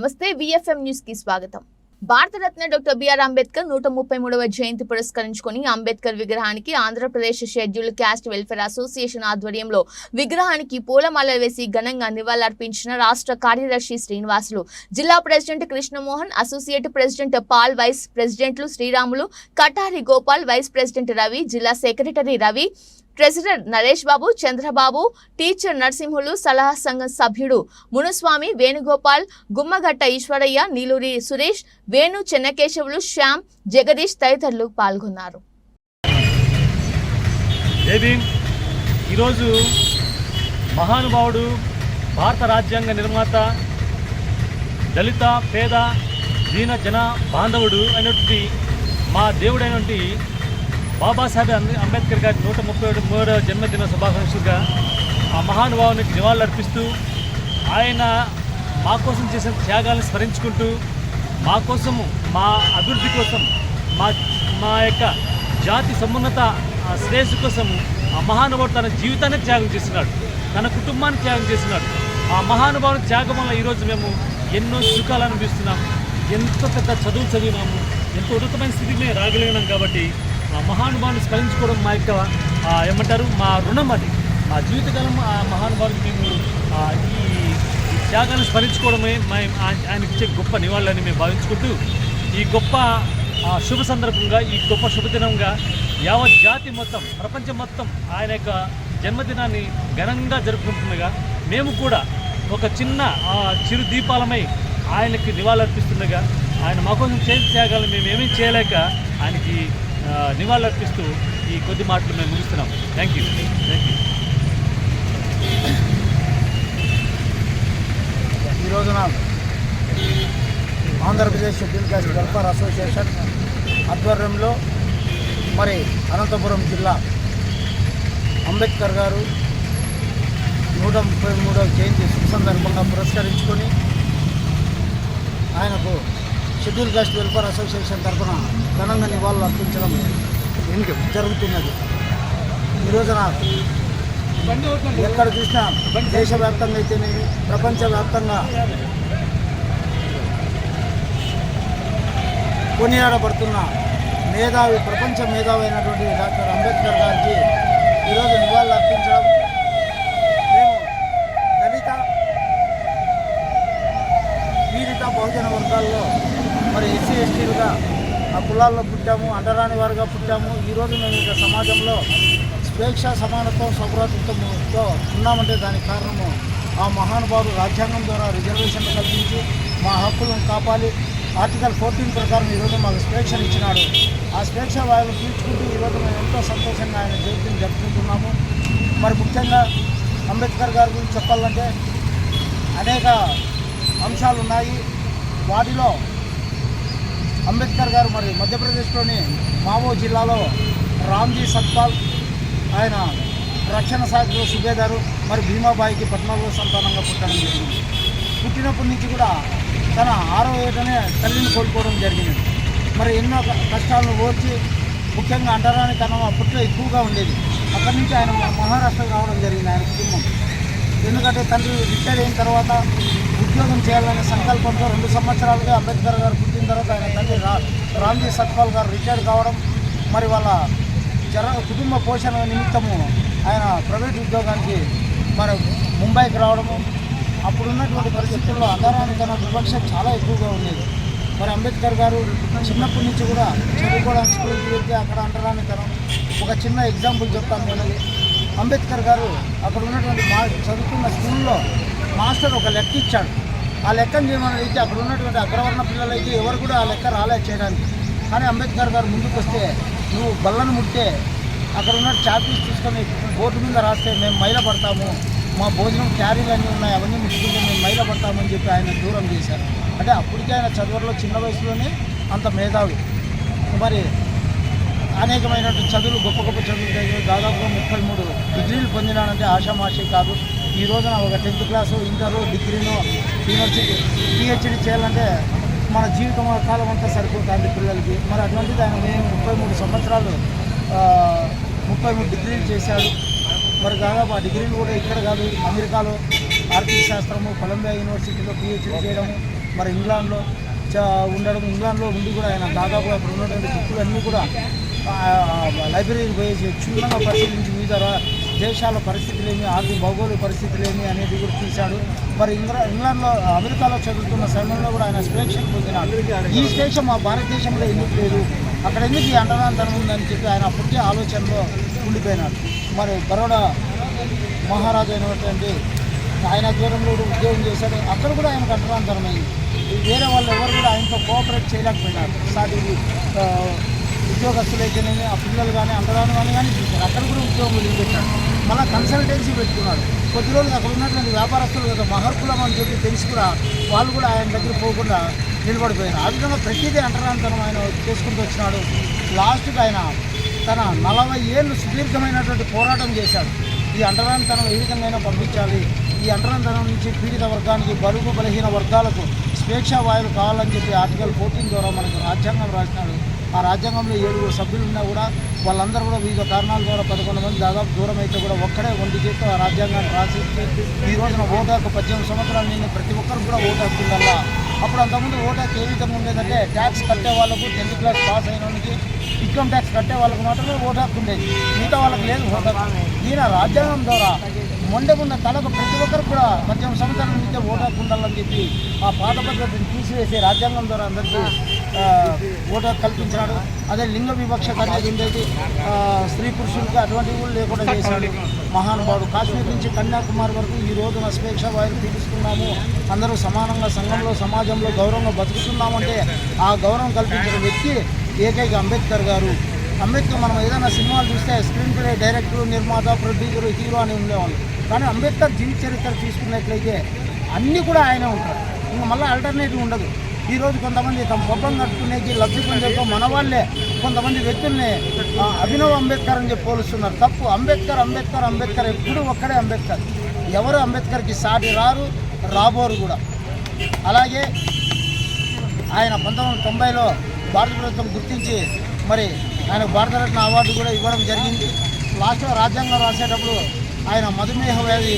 నమస్తే విఎఫ్ఎం న్యూస్కి స్వాగతం. భారతరత్న డాక్టర్ బిఆర్ అంబేద్కర్ నూట ముప్పై మూడవ జయంతి పురస్కరించుకొని అంబేద్కర్ విగ్రహానికి Andhra Pradesh schedule caste welfare association ఆధ్వర్యంలో విగ్రహానికి పూలమాల వేసి ఘనంగా నివాళులర్పించిన రాష్ట్ర కార్యదర్శి శ్రీనివాసులు జిల్లా president Krishnamohan associate president Paul vice ప్రెసిడెంట్లు శ్రీరాములు కటారి గోపాల్ వైస్ ప్రెసిడెంట్ రవి జిల్లా secretary Ravi treasurer Naresh Babu Chandrababu teacher Narasimhulu సలహా సంఘం సభ్యుడు మునుస్వామి వేణుగోపాల్ గుమ్మగట్ట ఈశ్వరయ్య నీలూరి సురేష్ వేణు చెన్నకేశవులు శ్యామ్ జగదీష్ తదితరులు పాల్గొన్నారు. ఈరోజు మహానుభావుడు భారత రాజ్యాంగ నిర్మాత దళిత పేద దీన జన బాంధవుడు అయినటువంటి మా దేవుడైనటువంటి బాబాసాహెబ్ అంబేద్కర్ గారి నూట ముప్పై ఏడు మూడవ జన్మదిన శుభాకాంక్షలుగా ఆ మహానుభావునికి నివాళులర్పిస్తూ ఆయన మా కోసం చేసిన త్యాగాలను స్మరించుకుంటూ మా కోసం మా అభివృద్ధి కోసం మా మా యొక్క జాతి సమున్నత ఆ శ్రేయస్సు కోసం ఆ మహానుభావుడు తన జీవితాన్ని త్యాగం చేస్తున్నాడు. తన కుటుంబాన్ని త్యాగం చేస్తున్నాడు. ఆ మహానుభావుని త్యాగం వల్ల ఈరోజు మేము ఎన్నో సుఖాలు అనుభవిస్తున్నాము ఎంతో పెద్ద చదువు చదివినాము. ఎంతో ఉన్నతమైన స్థితికి మేము రాగలిగినాం కాబట్టి మహానుభావుని స్మరించుకోవడం మా యొక్క ఏమంటారు మా రుణం అది. మా జీవితకాలం ఆ మహానుభావుడికి మేము ఈ త్యాగాన్ని స్మరించుకోవడమే మేము ఆయన- ఇచ్చే గొప్ప నివాళులని మేము భావించుకుంటూ ఈ గొప్ప శుభ సందర్భంగా ఈ గొప్ప శుభదినంగా యావత్ జాతి మొత్తం ప్రపంచం మొత్తం ఆయన యొక్క జన్మదినాన్ని ఘనంగా జరుపుకుంటుండగా మేము కూడా ఒక చిన్న చిరు దీపాలమై ఆయనకి నివాళులర్పిస్తుండగా ఆయన మా కోసం చేసిన త్యాగాలు మేము ఏమీ చేయలేక ఆయనకి నివాళులర్పిస్తూ ఈ కొద్ది మాటలు మేము ముగిస్తున్నాం. థ్యాంక్ యూ థ్యాంక్ యూ ఈ రోజున Andhra Pradesh schedule caste welfare association ఆధ్వర్యంలో మరి అనంతపురం జిల్లా అంబేద్కర్ గారు నూట ముప్పై మూడవ జయంతి సందర్భంగా పురస్కరించుకొని ఆయనకు షెడ్యూల్ కాస్ట్ వెల్ఫేర్ అసోసియేషన్ తరఫున ఘనంగా నివాళులు అర్పించడం జరుగుతున్నది. ఈ రోజున ఎక్కడ చూసినా దేశవ్యాప్తంగా అయితేనేమి ప్రపంచవ్యాప్తంగా కొనియాడబడుతున్న మేధావి ప్రపంచ మేధావి అయినటువంటి డాక్టర్ అంబేద్కర్ గారికి ఈరోజు నివాళులు అర్పించడం. మేము దళిత పీడిత బహుజన వర్గాల్లో మరి ఎస్సీ ఎస్టీలుగా ఆ కులాల్లో పుట్టాము అండరాని వారుగా పుట్టాము. ఈరోజు మేము ఇక సమాజంలో స్వేచ్ఛ సమానత్వం సౌభ్రాతృత్వంతో ఉన్నామంటే దానికి కారణము ఆ మహానుభావుడు రాజ్యాంగం ద్వారా రిజర్వేషన్లు కల్పించి మా హక్కులను కాపాలి ఆర్టికల్ ఫోర్టీన్ ప్రకారం ఈరోజు మాకు స్వేచ్ఛను ఇచ్చినాడు. ఆ స్వేచ్ఛ వాళ్ళు తీర్చుకుంటూ ఈరోజు మేము ఎంతో సంతోషంగా ఆయన జయంతిని జరుపుకుంటున్నాము. మరి ముఖ్యంగా అంబేద్కర్ గారి గురించి చెప్పాలంటే అనేక అంశాలు ఉన్నాయి వాటిలో అంబేద్కర్ గారు మరి మధ్యప్రదేశ్లోని మావో జిల్లాలో రామ్జీ సత్పాల్ ఆయన రక్షణ శాఖలో సుబేదారు మరి భీమాబాయికి పద్నాలుగో సంతానంగా పుట్టడం జరిగింది. పుట్టినప్పటి నుంచి కూడా తన ఆరో ఏటనే తల్లిని కోల్పోవడం జరిగింది. మరి ఎన్నో కష్టాలను ఓర్చి ముఖ్యంగా అంటరాని తన అప్పట్లో ఎక్కువగా ఉండేది. అక్కడి నుంచి ఆయన మహారాష్ట్రకు రావడం జరిగింది ఆయన కుటుంబం. ఎందుకంటే తండ్రి రిటైర్ అయిన తర్వాత ఉద్యోగం చేయాలనే సంకల్పంతో రెండు సంవత్సరాలుగా అంబేద్కర్ గారు పుట్టిన తర్వాత ఆయన తండ్రి రా రామ్జీ సత్పాల్ గారు రిటైర్ కావడం మరి వాళ్ళ జర కుటుంబ పోషణ నిమిత్తము ఆయన ప్రైవేట్ ఉద్యోగానికి మరి ముంబైకి రావడము. అప్పుడున్నటువంటి పరిస్థితుల్లో అధారానికైనా వివక్ష చాలా ఎక్కువగా ఉండేది. మరి అంబేద్కర్ గారు చిన్నప్పటి నుంచి కూడా చదువుకోవడానికి స్కూల్కి వెళ్తే అక్కడ అంటరానితనం ఒక చిన్న ఎగ్జాంపుల్ చెప్తాను నేను. అంబేద్కర్ గారు అక్కడ ఉన్నటువంటి మా చదువుకున్న స్కూల్లో మాస్టర్ ఒక లెక్క ఇచ్చాడు. ఆ లెక్కను చేయమని అయితే అక్కడ ఉన్నటువంటి అగ్రవర్ణ పిల్లలైతే ఎవరు కూడా ఆ లెక్క రాలేదు చేయడానికి. కానీ అంబేద్కర్ గారు ముందుకు వస్తే నువ్వు బల్లను ముట్టే అక్కడ ఉన్న చాపీస్ తీసుకొని బోర్డు మీద రాస్తే మేము మైల పడతాము మా భోజనం క్యారీలు అన్నీ ఉన్నాయి అవన్నీ ముట్టుకుంటే మేము మైల పడతామని చెప్పి ఆయన దూరం చేశారు. అంటే అప్పటికే ఆయన చదువులో చిన్న వయసులోనే అంత మేధావి. మరి అనేకమైనటువంటి చదువులు గొప్ప గొప్ప చదువులు చదివి దాదాపుగా ముప్పై మూడు డిగ్రీలు పొందినానంటే ఆషామాషి కాదు. ఈ రోజున ఒక టెన్త్ క్లాసు ఇంటర్ డిగ్రీను యూనివర్సిటీ పిహెచ్డి చేయాలంటే మన జీవితం కాలం అంతా సరిపోతుంది పిల్లలకి. మరి అటువంటిది ఆయన మేము ముప్పై మూడు సంవత్సరాలు ముప్పై మూడు డిగ్రీలు చేశాడు. మరి దాదాపు ఆ డిగ్రీలు కూడా ఇక్కడ కాదు అమెరికాలో ఆర్థిక శాస్త్రము కొలంబియా యూనివర్సిటీలో పిహెచ్డి చేయడము మరి ఇంగ్లాండ్లో ఉండడం ఇంగ్లాండ్లో ఉండి కూడా ఆయన దాదాపు అక్కడ ఉన్నటువంటి బుక్కులు అన్నీ కూడా లైబ్రరీకి పోయేసి క్షుణ్ణంగా పరిశీలించి వివిధ దేశాల పరిస్థితులేమి ఆర్థిక భౌగోళిక పరిస్థితులేమి అనేది కూడా తీశాడు. మరి ఇంగ్లా ఇంగ్లాండ్లో అమెరికాలో చదువుతున్న సమయంలో కూడా ఆయన స్వేచ్ఛను పొందినాడు. ఈ స్వేచ్ఛ మా భారతదేశంలో ఎందుకు లేదు? అక్కడ ఎందుకు ఈ అంటరాంతరం ఉందని చెప్పి ఆయన అప్పటికే ఆలోచనలో ఉండిపోయినాడు. మరి బరోడా మహారాజు అయినటువంటి ఆయన దూరంలో ఉద్యోగం చేశాడు. అక్కడ కూడా ఆయనకు అంటరాంతరమైంది వేరే వాళ్ళు ఎవరు కూడా ఆయనతో కోఆపరేట్ చేయలేకపోయినారు. సాటి ఉద్యోగస్తులు ఉద్యోగస్తులైతేనేమి ఆ పిల్లలు కానీ అంటరాని కానీ కానీ చూశారు. అక్కడ కూడా ఉద్యోగం వదిలిపెట్టాడు మళ్ళీ కన్సల్టెన్సీ పెట్టుకున్నాడు కొద్ది రోజులు అక్కడ ఉన్నటువంటి వ్యాపారస్తులు కదా మహర్కులం అని చెప్పి తెలిసి కూడా వాళ్ళు కూడా ఆయన దగ్గర పోకుండా నిలబడిపోయారు. ఆ విధంగా ప్రతిదీ అంటరాంతరం ఆయన చేసుకుంటూ వచ్చినాడు. లాస్ట్కి ఆయన తన నలభై ఏళ్ళు సుదీర్ఘమైనటువంటి పోరాటం చేశాడు. ఈ అంటరానితనం ఏ విధంగా పంపించాలి? ఈ అంటరానితనం నుంచి పీడిత వర్గానికి బరుగు బలహీన వర్గాలకు స్వేచ్ఛా వాయులు కావాలని చెప్పి ఆర్టికల్ ఫోర్టీన్ ద్వారా మనకు రాజ్యాంగం రాసినాడు. ఆ రాజ్యాంగంలో ఏడుగురు సభ్యులు ఉన్నా కూడా వాళ్ళందరూ కూడా వివిధ కారణాల ద్వారా పదకొండు మంది దాదాపు దూరం అయితే కూడా ఒక్కడే వండి చేస్తూ ఆ రాజ్యాంగాన్ని రాసి ఈ రోజున ఓటు హక్కు పద్దెనిమిది సంవత్సరాలు నిన్న ప్రతి ఒక్కరు కూడా ఓటు హక్కుందల్లా అప్పుడు అంతకుముందు ఓటు హక్కు ఏ విధంగా ఉండేదంటే ట్యాక్స్ కట్టే వాళ్ళకు టెన్త్ క్లాస్ పాస్ అయిన వాళ్ళకి ఇన్కమ్ ట్యాక్స్ కట్టే వాళ్ళకు మాత్రమే ఓటు హక్కు ఉండేది. మిగతా వాళ్ళకి లేదు ఓటు హక్కు ఈయన రాజ్యాంగం ద్వారా మొండకున్న తలకు ప్రతి ఒక్కరు కూడా పద్దెనిమిది సంవత్సరాల నుంచే ఓటు హక్కు ఉండాలని చెప్పి ఆ పాత పద్ధతిని తీసివేసి రాజ్యాంగం ద్వారా అందరికీ ఓటర్ కల్పించినాడు. కల్పించాడు అదే లింగ వివక్షత అనేది ఉండేది స్త్రీ పురుషులకు అటువంటివి కూడా లేకుండా చేశాడు మహానుభావుడు కాశ్మీర్ నుంచి కన్యాకుమారి వరకు ఈ రోజున స్వేచ్ఛ వారిని పీడిస్తున్నాము అందరూ సమానంగా సంఘంలో సమాజంలో గౌరవంగా బతుకుతున్నామంటే ఆ గౌరవం కల్పించిన వ్యక్తి ఏకైక అంబేద్కర్ గారు. అంబేద్కర్ మనం ఏదైనా సినిమాలు చూస్తే స్క్రీన్ ప్లే డైరెక్టర్ నిర్మాత ప్రొడ్యూసర్ హీరో అని ఉండేవాళ్ళు. కానీ అంబేద్కర్ జీవిత చరిత్ర తీసుకున్నట్లయితే అన్నీ కూడా ఆయనే ఉంటారు. ఇంకా మళ్ళీ ఆల్టర్నేటివ్ ఉండదు. ఈరోజు కొంతమంది తమ పబ్బం కట్టుకునేకి లబ్ధి పొందేకో మన వాళ్ళే కొంతమంది వ్యక్తుల్ని అభినవ్ అంబేద్కర్ అని చెప్పి పోలుస్తున్నారు. తప్పు. అంబేద్కర్ అంబేద్కర్ అంబేద్కర్ ఎప్పుడు ఒక్కడే అంబేద్కర్. ఎవరు అంబేద్కర్కి సాటి రారు రాబోరు కూడా. అలాగే ఆయన పంతొమ్మిది వందల తొంభైలో భారత ప్రభుత్వం గుర్తించి మరి ఆయన భారతరత్న అవార్డు కూడా ఇవ్వడం జరిగింది. లాస్ట్లో రాజ్యాంగం రాసేటప్పుడు ఆయన మధుమేహ వ్యాధి